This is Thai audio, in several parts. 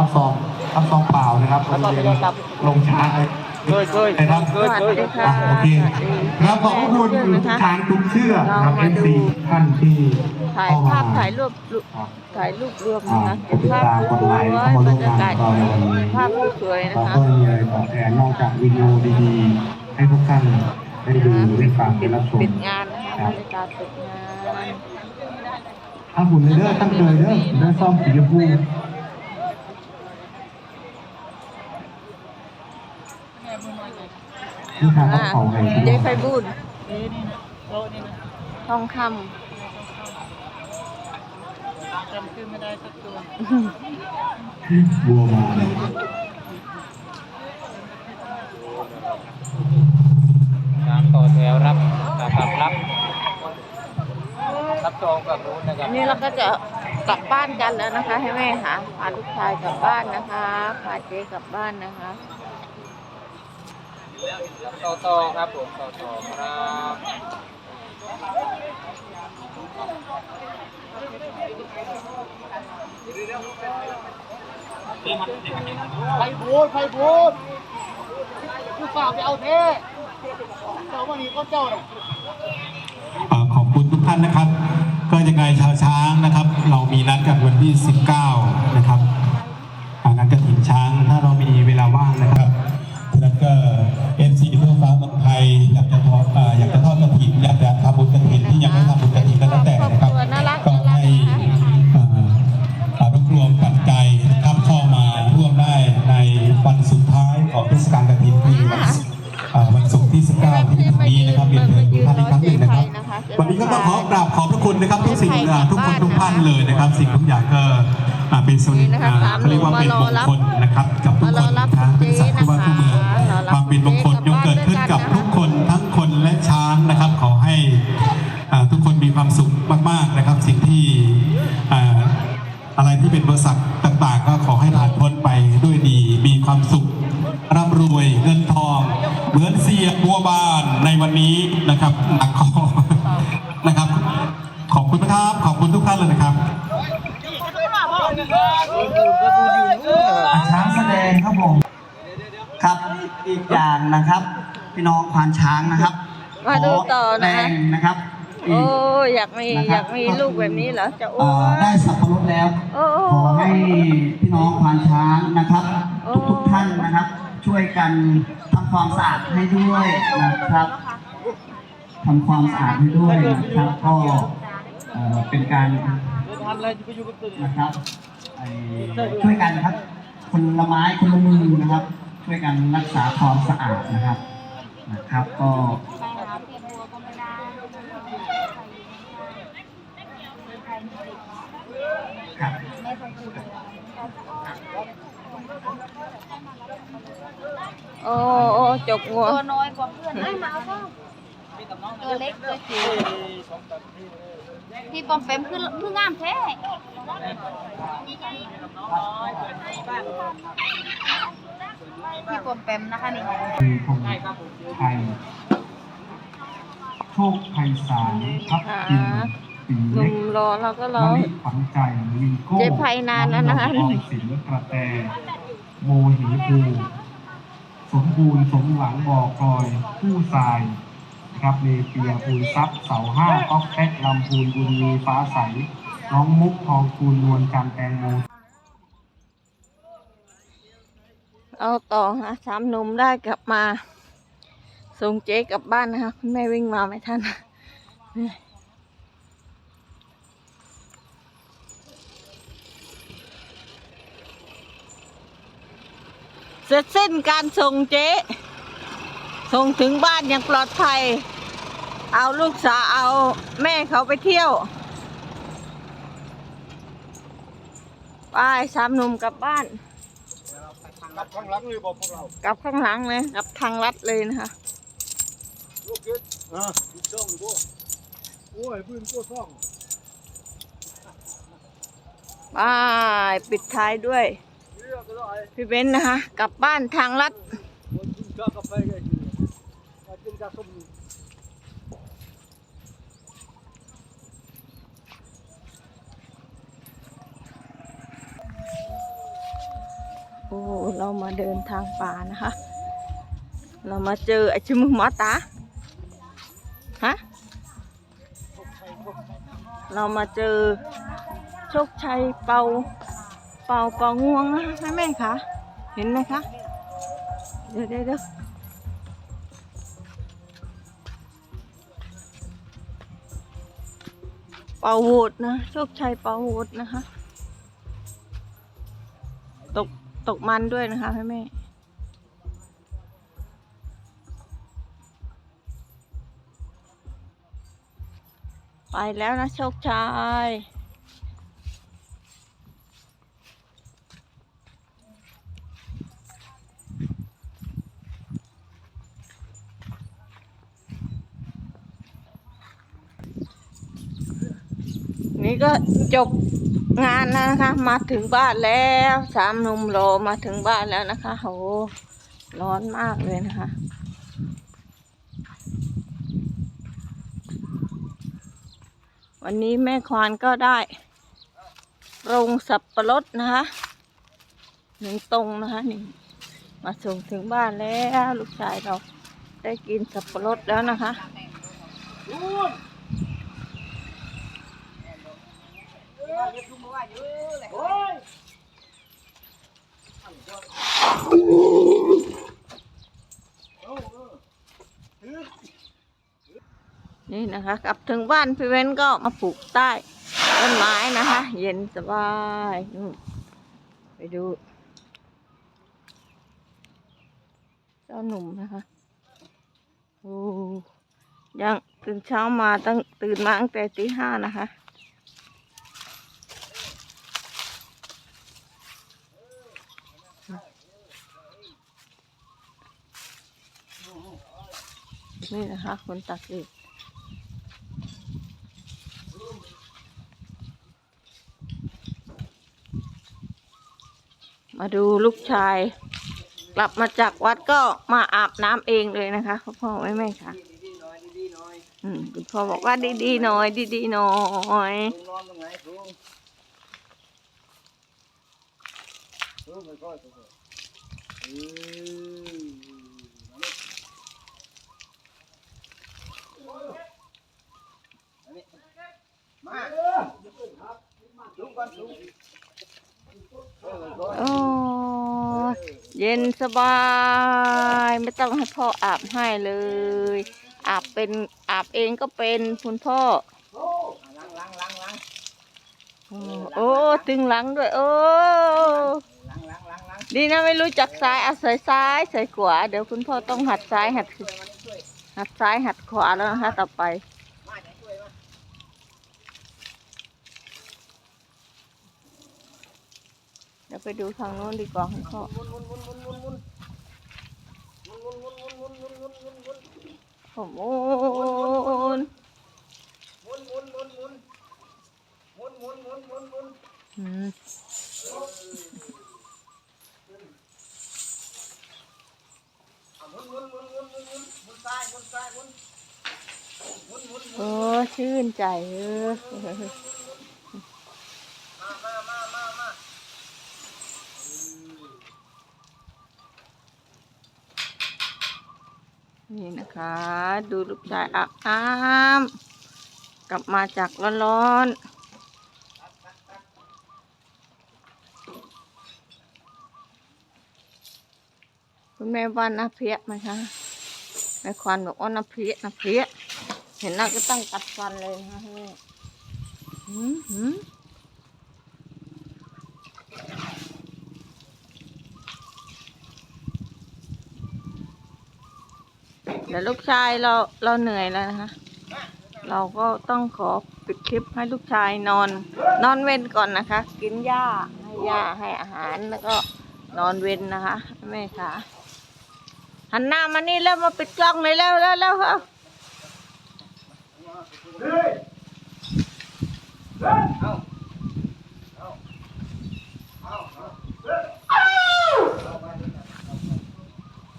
รับซองรับซองเปล่านะครับโรงเรียนลงช้างเลยเคยเคยนะครับเคยเคยอะโอเคครับขอบพระคุณทางทุกเชื่อกครับเอฟซีท่านที่ถ่ายเข้าภามาพถ่ายรูปรูปครับถ่ายรูปรวมอ่านะคะกดติดภาพตามสกดไลวยค์ๆเข้ามาบรร่วมรยางากานศต่อในวันนี้ภาพสวยๆนะเราคะก็มีอะไรตอบแทนนอกจากวิดีโอดีๆให้ทุกท่านได้ดูได้ฟังได้รับชมปิดงานนะคะบรรยากาศปิดงานถ้าหุ่นเลยเด้อตั้งเลยเด้อเด้อซ่อมสีชมพู นี่ค่ะเขาอ่าเป่าไงยายไฟบุญทองคจำชื่อไม่ได้สักตัวบัวมาเลยการต่อแถวรับนะครับรับรับจองกับนู้นนะครับำนี่เราก็จะกลับบ้านกันแล้วนะคะ ให้แม่ค่ะพาลูกชายกลับบ้านนะคะพาเจ๊กลับบ้านนะคะ ต่อต่อครับผมต่อต่อครับไฟบูดไฟบูดคือฝากไปเอาเท่เจ้าวันนี้ก็เจ้าน่ะอ่าขอบคุณทุกท่านนะครับ ก็ยังไงชาวช้างนะครับ เรามีนัดกันวันที่ 19 นะครับ อ่าอยากจะทอดกระถิ่นอยากจะทำบุญกระถิ่นที่ยังไม่ทำบุญกระถิ่นก็แล้วแต่นะครับก็ให้อ่าอ่ารวบรวมปัจจัยนะครับเข้ามาร่วมได้ในวันสุดท้ายของเทศกาลกฐินคือวันอ่าวันศุกร์ที่ 19 ที่จะถึงนี้นะครับเรียนเชิญทุกท่านอีกครั้งหนึ่งนะครับ วันนี้ก็ต้องขอกราบขอบพระคุณนะครับทุกสิ่งอ่าทุกคนทุกท่านเลยนะครับ สิ่งทุกอย่างก็อ่าเป็นส่วนอ่าเขาเรียกว่าเป็นมงคลนะครับกับทุกคนทั้งเป็นสัตว์ทุกบ้านทุกเมือง เป็นบริษัทต่างๆ ก็ขอให้ผ่านพ้นไปด้วยดี มีความสุขร่ำรวยเงินทอง เหมือนเสียบัวบานในวันนี้นะครับหนักคอนะครับ ขอบคุณนะครับ ขอบคุณทุกท่านเลยนะครับช้างแสดงครับผมครับอีกอย่างนะครับ พี่น้องควานช้างนะครับมาดูต่อนะขแรงนะครับ โอ้อีกอยากมีนะครับอยากมีลูกแบบนี้เหรอจะอ้เอ่วอนได้สับปะรดแล้วโอ้ขอให้พี่น้องควานช้างนะครับโอ้ทุกๆท่านนะครับ ช่วยกันทำความสะอาดให้ด้วยนะครับทำความสะอาดให้ด้วยนะครับก็เอ่อเป็นการทันเลยจะไปอยู่กับตัวนะครับไอ้ช่วยกันครับคนละไม้คนละมือนะครับ ช่วยกันรักษาความสะอาดนะครับนะครับ ก็ครับ โอ้โอ้จกงัวตัวน้อยกว่าเพื่อนไอ้มาก็ตัวเล็กตัวจิ๋วพี่ปอมเปมคือคืองามแท้พี่ปอมเปมนะคะนี่คือคงไทยโชคไพศาลทับทิมปีหนุ่เล็กมรอเราก็รมะอลิขวัญใจวิงโก้เจ๊ไพนานแล้วนะคะออมสินกระแต โมหีภูสมบูรณ์สมหวังบอกกอยผู้ทรายนะครับเนเปียปูซับเสาห้าก๊อกแป๊กลำพูนบุญมีฟ้าใส น้องมุกทองคูณนวลจันทร์แตงโมเอาต่อฮะสามนมได้กลับมา ส่งเจ๊กลับบ้านนะคะคุณแม่วิ่งมาไม่ทัน เสร็จสิ้นการส่งเจ๊ ส่งถึงบ้านอย่างปลอดภัย เอาลูกสาวเอาแม่เขาไปเที่ยว ไปสามหนุ่มกลับบ้านรับข้างหลังเลยบอกพวกเรากลับข้างหลังเลยกลับทางลัดเลยนะคะ ลูกยึดอ่าลูกช่องลูโอ้ยพื้นกูช่องไปปิดท้ายด้วย พี่เบนนะคะ กลับบ้านทางลัดคนกินข้าวกาแฟกันอยู่กินกาส้มอ้เรามาเดินทางป่านะคะ เรามาเจอไอชิมุหมอตาฮะเรามาเจอโชคชัยเปา เป่าเป่างวงนะคะแม่คะเห็นไหมคะ เดี๋ยวเดี๋ยวเป่าโหวดนะโชคชัยเป่าโหวดนะคะ ตกตกมันด้วยนะคะแม่แม่ไปแล้วนะโชคชัย นี่ก็จบงานแล้วนะคะ มาถึงบ้านแล้วสามหนุ่มโลมาถึงบ้านแล้วนะคะโหร้อนมากเลยนะคะ วันนี้แม่ควานก็ได้โรงสับปะรดนะคะหนึ่งตรงนะคะนี่มาส่งถึงบ้านแล้วลูกชายเราได้กินสับปะรดแล้วนะคะ นี่นะคะกลับถึงบ้านพี่เว้นก็มาปลูกใต้ต้นไม้นะคะ เย็นสบายไปดู เจ้าหนุ่มนะคะโอ้ยังตื่นเช้ามาตั้งตื่นมาตั้งแต่ตีห้านะคะ นี่นะคะ คนตักเองมาดูลูกชาย กลับมาจากวัดก็มาอาบน้ำเองเลยนะคะพ่อพ่อแม่แม่ค่ะอืมคุณพ่อบอกว่าดีๆหน่อย ดีๆหน่อยอืมมาลุกก่อนลุกเออก่อน โอ้ยเย็น สบายไม่ต้องให้พ่ออาบให้เลย อาบเป็นอาบเองก็เป็นคุณพ่อล้างล้างล้างล้างโอ้ตึงหลังด้วย โอ้ล้างล้างล้างล้างดีนะไม่รู้จักซ้ายอาใส่ซ้ายใส่ขวาเดี๋ยวคุณพ่อต้องหัดซ้ายหัดหัดซ้ายหัดขวาแล้วนะคะต่อไปเดี๋ยวไปดูทางโน้นดีกว่าคุณพ่อ ผมโอ้นมุนมุนมุนมุนมุนมุนมุนมุนมุนอืมมุนมุนมุนมุนมุนมุนมุนซ้ายมุนซ้ายมุนมุนมุนโอ้ชื่นใจเออ มามามามามา นี่ะคะ ดูลูกชายอาบน้ำกลับมาจากร้อนๆคุณแม่ว่าน้าเพี้ยไหมคะแม่ควันบอกว่าน้าเพี้ยน้าเพี้ยเห็นหน้าก็ตั้งกัดฟันเลยนะคะแม่หืมหืมเดี๋ยวลูกชายเราเราเหนื่อยแล้วนะคะ เราก็ต้องขอปิดคลิปให้ลูกชายนอน นอนเว้นก่อนนะคะ กินหญ้าให้หญ้าให้อาหารแล้วก็นอนเว้นนะคะแม่ค่ะหันหน้ามานี่แล้วมาปิดกล้องเลยแล้วแล้วแล้วครับ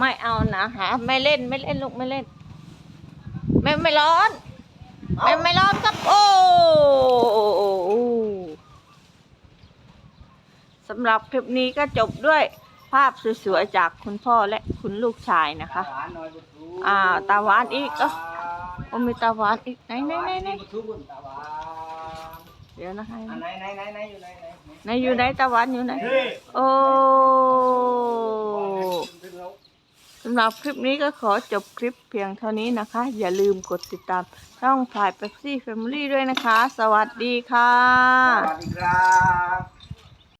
ไม่เอานะหาไม่เล่นไม่เล่นลูกไม่เล่น ไม่ไม่ร้อน ไม่ไม่ร้อนครับ โอ้สำหรับคลิปนี้ก็จบด้วยภาพสวยๆจากคุณพ่อและคุณลูกชายนะคะหวานหน่อยบุตรอ่า ตาหวานอีกเอ้าโอ้มีตาหวานอีกไหนไหนไหนไหนบุตรบุญตาหวานเดี๋ยวนะคะอันไหนไหนไหนไหนอยู่ไหนไหนไหนอยู่ไหนตาหวานอยู่ไหนนี่โอ้ สำหรับคลิปนี้ก็ขอจบคลิปเพียงเท่านี้นะคะ อย่าลืมกดติดตามช่องถ่ายเป๊ปซี่แฟมิลี่ด้วยนะคะ สวัสดีค่ะ สวัสดีครับ